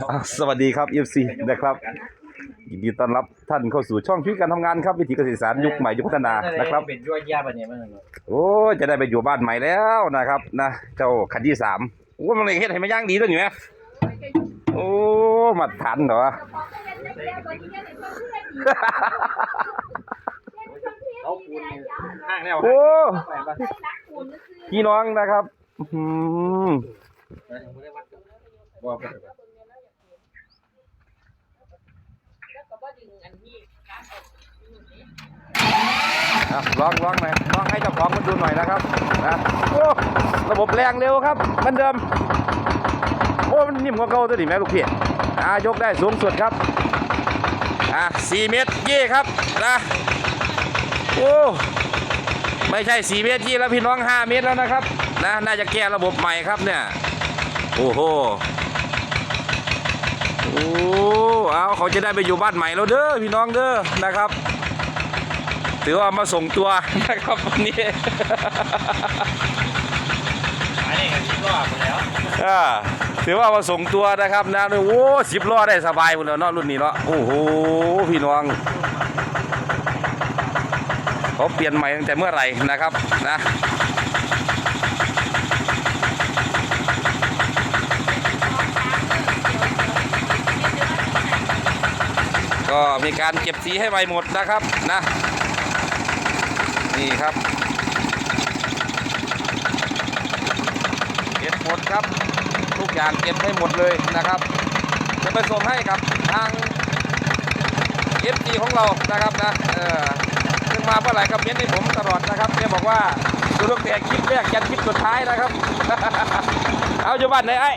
อะสวัสดีครับ FC นะครับยินดีต้อนรับท่านเข้าสู่ช่องชีวิตการทำงานครับวิถีเกษตรสารยุคใหม่ยุคพัฒนานะครับ เป็นยั่วย่าปะเนี่ยมันเนอะโอ้ยจะได้ไปอยู่บ้านใหม่แล้วนะครับนะเจ้าคันที่สามโอ้ยมันเลยเฮ็ดให้มันย่างดีด้วยนี่ไหมโอ้มาทันเหรอเขาคูณห้างแนวโอ้ไปปะพี่น้องนะครับอื้อหือบอกไป ลองลองหน่อยลองให้เจ้าของมันดูหน่อยนะครับนะโอ้ระบบแรงเร็วครับมือนเดิมโอ้มันนิ่มกว่าเก่าตัวนี้แม่ลูกพี่อายกได้สูงสุดครับอะสี่เมตรยี่ครับนะโอ้ไม่ใช่สี่เมตรยี่แล้วพี่น้องห้าเมตรแล้วนะครับนะน่าจะแก้ระบบใหม่ครับเนี่ยโอ้โหโอ้เอาเขาจะได้ไปอยู่บ้านใหม่แล้วเด้อพี่น้องเด้อนะครับ ถือว่ามาส่งตัวนะครับวันนี้อันนี้กันที่รอบไปแล้วอ่าถือว่ามาส่งตัวนะครับนะโอ้สิบล้อได้สบายหมดแล้วเนาะรุ่นนี้เนาะโอ้โหพี่น้องเขาเปลี่ยนใหม่ตั้งแต่เมื่อไหร่นะครับนะก็มีการเก็บสีให้ใหม่หมดนะครับนะ นี่ครับเก็บหมดครับ ทุกอย่างเก็บให้หมดเลยนะครับจะไปส่งให้กับทางเอฟซีของเรานะครับนะเออซึ่งมาเมื่อไหร่ก็เม้นให้ผมตลอดนะครับแกบอกว่าดูตั้งแต่คลิปแรกยันคลิปสุดท้ายนะครับ เอาอยู่บ้านไหนไอ้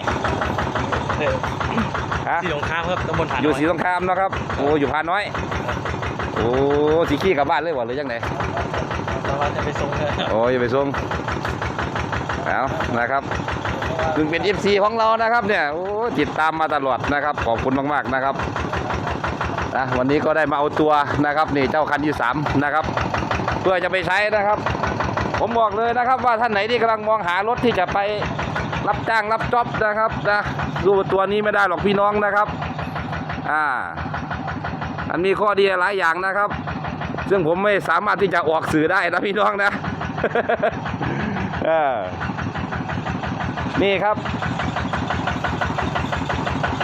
ฮะที่สงครามครับตำบลฐานอยู่สีสงครามเนาะครับ โอ้อยู่พานน้อย โอ้สีขี้กลับบ้านเลยวะหรือยังไง เราจะไปส่งเลยโอ้ยไปส่งเอานะครับถึงเป็น FC ของเรานะครับเนี่ยโอ้ติดตามมาตลอดนะครับ ขอบคุณมากๆนะครับนะวันนี้ก็ได้มาเอาตัวนะครับนี่เจ้าคันที่สามนะครับ เพื่อจะไปใช้นะครับ ผมบอกเลยนะครับ ว่าท่านไหนที่กำลังมองหารถที่จะไปรับจ้างรับจ็อบนะครับนะดูตัวนี้ไม่ได้หรอกพี่น้องนะครับ อ่ามันมีข้อดีหลายอย่างนะครับ ซึ่งผมไม่สามารถที่จะออกสื่อได้นะพี่น้องนะนี่ครับ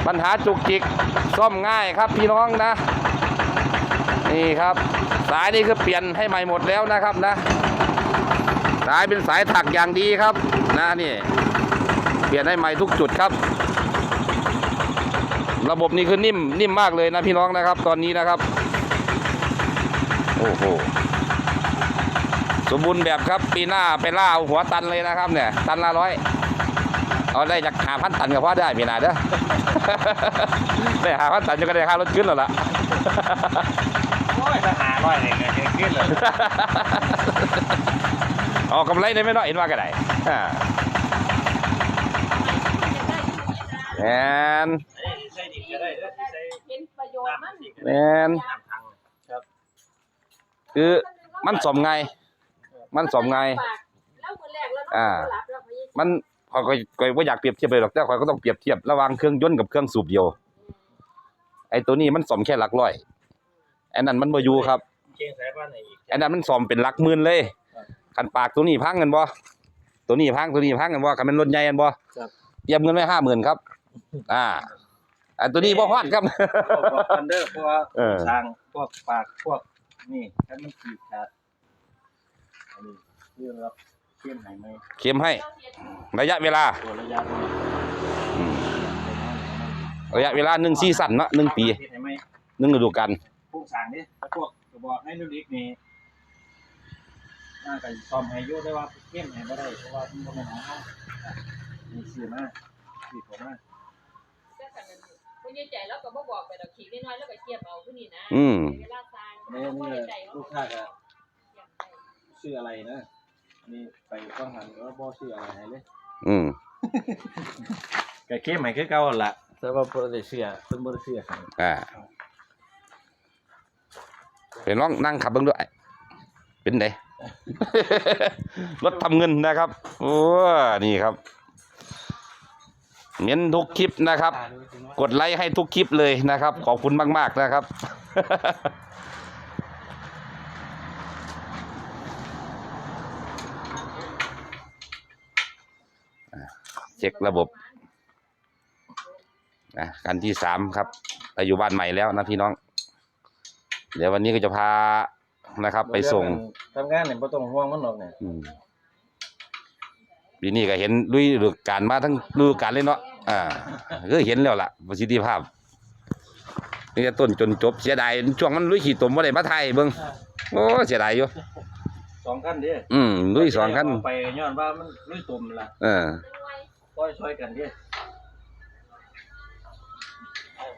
ปัญหาจุกจิกซ่อมง่ายครับพี่น้องนะ นี่ครับ สายนี่คือเปลี่ยนให้ใหม่หมดแล้วนะครับนะ สายเป็นสายถักอย่างดีครับ นะนี่ เปลี่ยนให้ใหม่ทุกจุดครับ ระบบนี้คือนิ่มนิ่มมากเลยนะพี่น้องนะครับ ตอนนี้นะครับ โอ้โหสมบูรณ์แบบครับปีหน้าไปล่าเอาหัวตันเลยนะครับเนี่ย ตันละร้อยเอาได้จากหาพันตันกับพ่อได้ปีหน้าเด้อได้หาพันตันจะก็ได้ค่ารถขึ้นแล้วล่ะโอ้ยทหารร้อยเลยเกิดขึ้นเลยเอากำไรได้ไหมเนาะเห็นว่าก็ได้อ่าแมนใส่ดิบก็ได้ใส่เป็นประโยชน์มันแมนน้ำทังครับ คือมันสมไง มันสมไง แล้วมือแรกแล้วอ่าหลับแล้วพยายามมันขอยก็ก็ว่าอยากเปรียบเทียบเลยหรอกแต่ขอยก็ต้องเปรียบเทียบระหว่างเครื่องยนต์กับเครื่องสูบเดียว ไอ้ตัวนี้มันสมแค่หลักร้อยไอ้นั่นมันบ่อยู่ครับเก่งสายบ้านไหนอีกไอ้นั่นมันสมเป็นหลักหมื่นเลยครับคันปากตัวนี้พังกันบ่ตัวนี้พังตัวนี้พังกันบ่คันเป็นรถใหญ่กันบ่ครับเตรียมเงินไว้ห้าหมื่นครับ อ่าอันตัวนี้บ่ฮอดครับพวกคอนเดอร์พวกเออทางพวกปากพวก นี่ถ้ามันขีดขาดอันนี้เรื่องรับเชื่อมหายไหมเข็มให้ ระยะเวลา ตัวระยะระยะเวลาหนึ่งซีซั่นเนาะหนึ่งปีเห็นไหมหนึ่งฤดูกาลพวกสางนี่ถ้าพวกกระบอกให้นุ่นดิกนี่น่าจะซ่อมให้อยุ่ได้ว่าเข้มให้บ่ได้เพราะว่ามันบ่แม่นของเฮามีซื้อมาซื้อของมาแต่กัน นั้นคุณยายใจแล้วก็บ่บอกไปดอกขีดน้อยๆแล้วก็เกียบเอาผู้นี่นะอืม เวลาสร้างนี่นี่ลูกค้าก็เกียบไปชื่ออะไรนะอันนี่ไปก้องหันว่าบ่ชื่ออะไรให้เลยอืม ก็เข้มให้คือเก่าหั่นล่ะแต่ว่าบ่ได้เชื่อเพิ่นบ่ได้เชื่อให้อ่าเป็นน้องนั่งขับเบิ่งด้วย เป็นไงรถทำเงินนะครับ โอ้ นี่ครับ เน้นทุกคลิปนะครับ กดไลค์ให้ทุกคลิปเลยนะครับ ขอบคุณมาก ๆนะครับ เช็คระบบนะกันที่สามครับไปอยู่บ้านใหม่แล้วนะพี่น้อง เดี๋ยววันนี้ก็จะพานะครับ ไปส่งทำงานเนี่ยบ่ต้องห่วงมันหรอกเนี่ยอืม ปีนี้ก็เห็นลุยฤดูการมาทั้งฤดูการเลยเนาะอ่าก็เห็นแล้วล่ะประสิทธิภาพนี่จะต้นจนจบเสียดายช่วงมันลุยขี่ตมบ่ได้มาไทยเบิ่งโอ้เสียดายอยู่สองขั้นเด้อืมลุยสองคันไปย้อนว่ามันลุยตุ่มล่ะเออช่วยช่วยกันเด้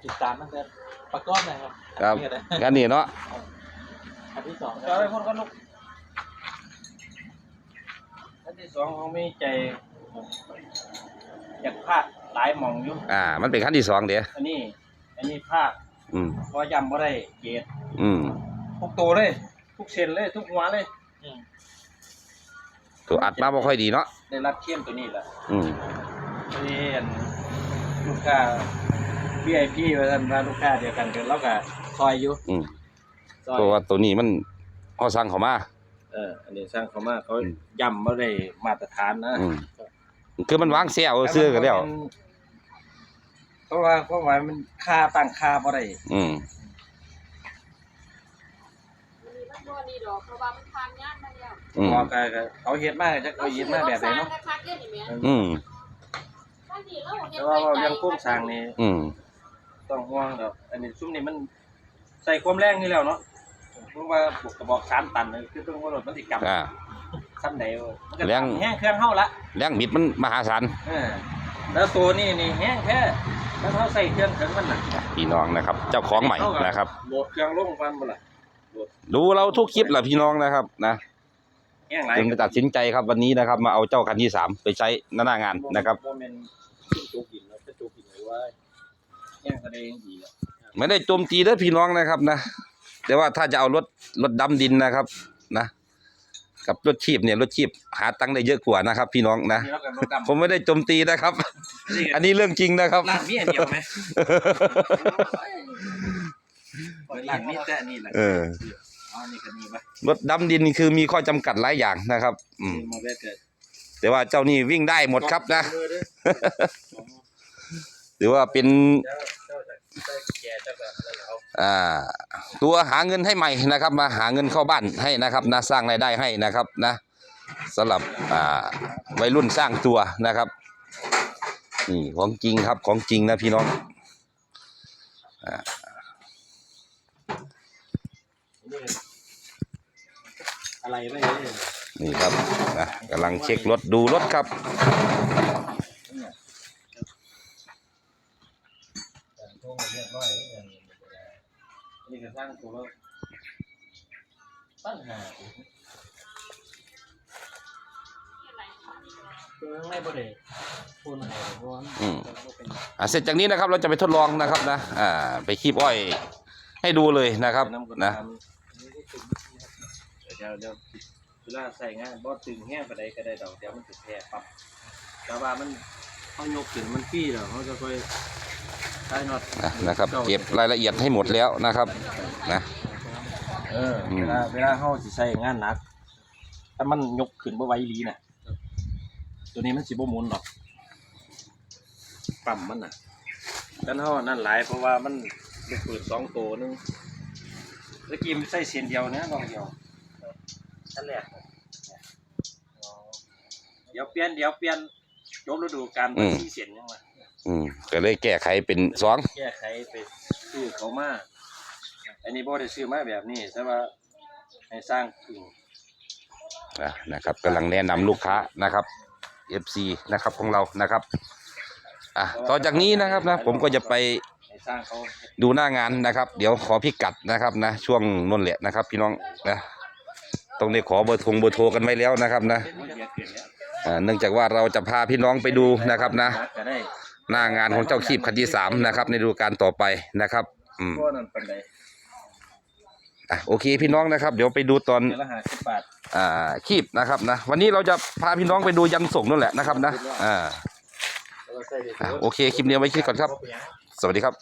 ติดตามตั้งแต่ประกอบนะครับครับนี่ก็ได้กันนี่เนาะอันที่สองช่วยคนก็ลุกอัน ที่สองเขามีใจอยากพากหลายหมองอยู่อ่า มันเป็นขั้นที่สองเดี๋ยวอันนี้ อันนี้ภาคอืมพอยำบ่ได้เกรดอืมทุกตัวเลย ทุกเส้นเลย ทุกหัวเลยอืมตัวอัดมาบ่ค่อยดีเนาะได้รับเข้มตัวนี้แหละอืมนี่อันลูกค้า VIP ว่าท่านว่าลูกค้าเดียวกันกันแล้วก็ซอยอยู่อืมซอยเพราะว่าตัวนี้มันเขาสั่งเขามา เอออันนี้สร้างเขามาเขาอืมย่ำบ่ได้มาตรฐานนะอืมคือมันวางเสียเอาซื้อกันแล้วเพราะว่าเพราะว่ามันค่าตั้งค่าบ่ได้อืมมันบ่ดีดอกเพราะว่ามันทานยากมาแล้วอืมพอก็ก็เขาเฮ็ดมาจักเขาเฮ็ดมาแบบไหนเนาะคักๆเด้อนี่แม่อืมบางทีเราเฮ็แต่ดว่าไว้ว่าใจเรื่องโครงสร้างนี่อืมต้องห่วงดอกอันนี้ซุมนี่มันใส่ความแรงนี่แล้วเนาะ เพราะว่าปลูกกระบอก3ตันนี่คือต้องว่ารถมันสิกลับอ่า ซ้ำใดวะมันก็แรง แห้งเครื่องเฮาละแรงบิดมันมหาศาลเออแล้วตัวนี้นี่แห้งแค่แล้วเขาใส่เครื่องถึงมันน่ะพี่น้องนะครับ เจ้าของใหม่นะครับ โหลดเครื่องลงฟันบ่ล่ะดูเราทุกคลิปแหละพี่น้องนะครับนะแห้งหลายจึงตัดสินใจครับวันนี้นะครับ มาเอาเจ้าคันที่สามไปใช้หน้างานนะครับบ่แม่นขึ้นโจกินแล้วจะโจกินหรือว่าแห้งกระเดงดีอะไม่ได้โจมตีเด้อพี่น้องนะครับนะ แต่ว่าถ้าจะเอารถรถดำดินนะครับ นะ กับรถชีพเนี่ยรถชีพหาตังค์ได้เยอะกว่านะครับ พี่น้องนะนี่แล้วกันรถดำผมไม่ได้โจมตีนะครับ นี่อันนี้เรื่องจริงนะครับร้านมีอันเดียวไหมร้านมีแต่อันนี้แหละเอออ๋อนี่ก็มีปะรถดำดินคือมีข้อจำกัดหลายอย่างนะครับ อืมมาแวะเกิดแต่ว่าเจ้านี่วิ่งได้หมดครับนะมือเด้อหรือว่าเป็น เจ้าเจ้า อ่าตัวหาเงินให้ใหม่นะครับ มาหาเงินเข้าบ้านให้นะครับนะสร้างรายได้ให้นะครับนะสำหรับอ่าวัยรุ่นสร้างตัวนะครับนี่ของจริงครับของจริงนะพี่น้องอะไรไม่รู้เนี่ยนี่ครับนะกำลังเช็ครถดูรถครับ แต่พวกมันเรียบร้อยแล้วอย่างนี้อั นนี่ก็สร้างตัวแล้วตั้งหาตัวข้างในบ่ได้พูนให้เพราะว่ามันอืมบ่เป็นอ่าเสร็จจากนี้นะครับเราจะไปทดลองนะครับนะอ่าไปคีบอ้อย ให้ดูเลยนะครับน้ำกดนะน้ำเดี๋ยวเดี๋ยวเวลาใส่งานบ่ตึงแห้งไปใดก็ได้ดอกเดี๋ยวมันจะแพ้ปั๊บแต่ว่ามัน เขายกขึ้นมันปี้แล้วเขาจะค่อยใส่น็อตนะนะครับ เก็บรายละเอียดให้หมดแล้วนะครับนะเอออืมเวลาเวลาเขาสิใส่งานหนักถ้ามันยกขึ้นบ่ไหวอีหลีน่ะตัวนี้มันสิบ่หมุนหรอกปั๊มมันน่ะกันเฮานั่นหลายเพราะว่ามันลูกปืนสองตัวหนึงตะกี้มันใส่เส้นเดียวนะลองเดียวชั้นแรกน่ะอ๋อเดี๋ยวเปลี่ยนเดี๋ยวเปลี่ยน ยกฤดูกาลเป็นสี่เส้นยังไงอืมก็เลยแก้ไขเป็นสองแก้ไขไปซื้อเขามาอันนี้บ่ได้ซื้อมาแบบนี้แต่ว่าให้สร้างกึ่งอะนะครับกำลังแนะนำลูกค้านะครับ FC นะครับของเรานะครับอะต่อจากนี้นะครับนะผมก็จะไป ให้สร้างเขาดูหน้างานนะครับ เดี๋ยวขอพิกัดนะครับนะ ช่วงนนแหละนะครับ พี่น้องนะต้องได้ขอเบอร์โทรเบอร์โทรกันไว้แล้วนะครับนะเฮ็ดเฮ็ดเกินแล้ว อ่าเนื่องจากว่าเราจะพาพี่น้องไปดูนะครับนะ หน้างานของเจ้าขีบคันที่สามนะครับ ในฤดูกาลต่อไปนะครับอืมอะโอเคพี่น้องนะครับ เดี๋ยวไปดูตอนเดือนละ50บาทอ่าขีบนะครับนะ วันนี้เราจะพาพี่น้องไปดูยันส่งนั่นแหละนะครับนะอ่าอะโอเคคลิปนี้ไว้คิดก่อนครับ สวัสดีครับ